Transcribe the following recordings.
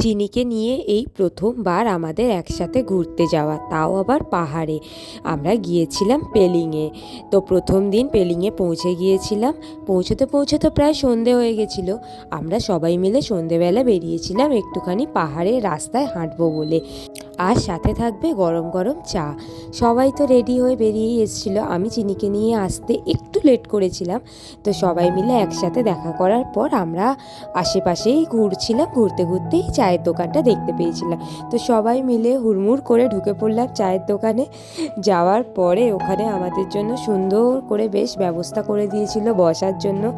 চিনিকে নিয়ে এই প্রথমবার আমাদের একসাথে ঘুরতে যাওয়া, তাও আবার পাহাড়ে। আমরা গিয়েছিলাম পেলিংয়ে। তো প্রথম দিন পেলিংয়ে পৌঁছে গিয়েছিলাম। পৌঁছতে পৌঁছতে প্রায় সন্ধে হয়ে গেছিল। আমরা সবাই মিলে সন্ধেবেলা বেরিয়েছিলাম একটুখানি পাহাড়ের রাস্তায় হাঁটবো বলে। আর সাথে থাকবে গরম গরম চা। সবাই তো রেডি হয়ে বেরিয়েই এসেছিল। আমি চিনিকে নিয়ে আসতে একটু লেট করেছিলাম। তো সবাই মিলে একসাথে দেখা করার পর আমরা আশেপাশেই ঘুরছিলাম। ঘুরতে ঘুরতেই চায়ের দোকানটা দেখতে পেয়েছিলাম। তো সবাই মিলে হুড়মুড় করে ঢুকে পড়লাম চায়ের দোকানে। যাওয়ার পরে ওখানে আমাদের জন্য সুন্দর করে বেশ ব্যবস্থা করে দিয়েছিল বসার জন্য।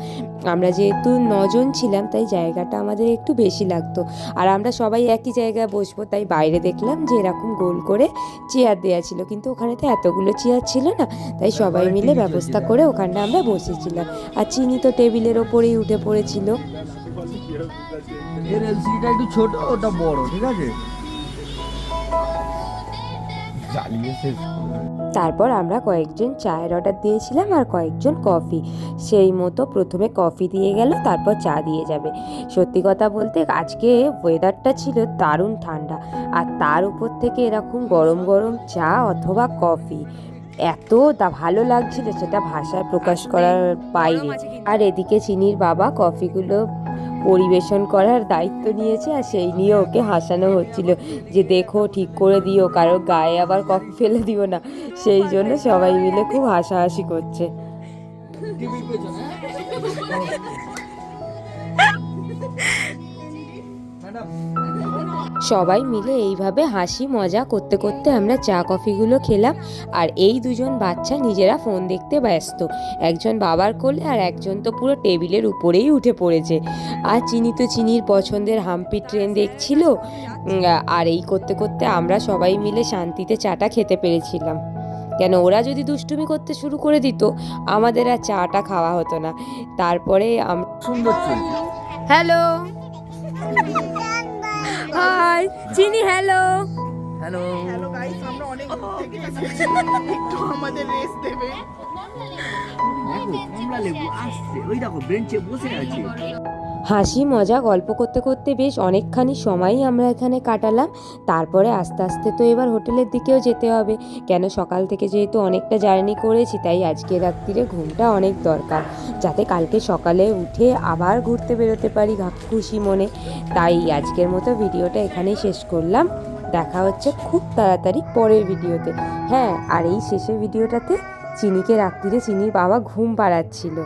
আমরা যেহেতু নজন ছিলাম, তাই জায়গাটা আমাদের একটু বেশি লাগতো। আর আমরা সবাই একই জায়গায় বসবো, তাই বাইরে দেখলাম যে এরকম গোল করে চেয়ার দেওয়া ছিল। কিন্তু ওখানে তো এতগুলো চেয়ার ছিল না তাই সবাই মিলে ব্যবস্থা করে ওখানটা আমরা বসেছিলাম। আর চিনি তো টেবিলের ওপরেই উঠে পড়েছিল। এর একটু ছোট ওটা বড় ঠিক আছে? জ্বালিয়ে শেষ তারপর আমরা কয়েকজন চায়ের অর্ডার দিয়েছিলাম আর কয়েকজন কফি সেই মতো প্রথমে কফি দিয়ে গেল তারপর চা দিয়ে যাবে। সত্যি কথা বলতে আজকে ওয়েদারটা ছিল দারুণ ঠান্ডা আর তার উপর থেকে এরকম গরম গরম চা অথবা কফি এত তা ভালো লাগছিল সেটা ভাষায় প্রকাশ করার বাইরে। আর এদিকে চিনির বাবা কফিগুলো পরিবেশন করার দায়িত্ব নিয়েছে আর সেই নিয়ে ওকে হাসানো হচ্ছিল যে দেখো ঠিক করে দিও কারও গায়ে আবার কফি ফেলে দিও না। সেই জন্য সবাই মিলে খুব হাসাহাসি করছে। ম্যাডাম সবাই মিলে এইভাবে হাসি মজা করতে করতে আমরা চা কফিগুলো খেলাম আর এই দুজন বাচ্চা নিজেরা ফোন দেখতে ব্যস্ত। একজন বাবার কোলে আর একজন তো পুরো টেবিলের উপরেই উঠে পড়েছে। আর চিনি তো চিনির পছন্দের হাম্পি ট্রেন দেখছিল? আর এই করতে করতে আমরা সবাই মিলে শান্তিতে চাটা খেতে পেরেছিলাম। কেন ওরা যদি দুষ্টুমি করতে শুরু করে দিত আমাদের আর চাটা খাওয়া হতো না। তারপরে আমরা সুন্দর হ্যালো হাই চিনি হ্যালো হ্যালো হ্যালো গাইস আমরা অনেক দূর থেকে এসেছি। একটু আমাদের রেস্ট দেবে। দেখো কমলা লেবু আসছে। ওই দেখো বেঞ্চে বসে আছে। হাসি, মজা, গল্প করতে করতে বেশ অনেকখানি সময়ই আমরা এখানে কাটালাম। তারপরে আস্তে আস্তে তো এবার হোটেলের দিকেও যেতে হবে। কেন সকাল থেকে যেহেতু অনেকটা জার্নি করেছি, তাই আজকে রাত্রিরে ঘুমটা অনেক দরকার। যাতে কালকে সকালে উঠে আবার ঘুরতে বেরোতে পারি খুশি মনে। তাই আজকের মতো ভিডিওটা এখানেই শেষ করলাম। দেখা হচ্ছে খুব তাড়াতাড়ি পরের ভিডিওতে। হ্যাঁ আর এই শেষের ভিডিওটাতে চিনিকে রাত্রিরে চিনির বাবা ঘুম পাড়াচ্ছিল।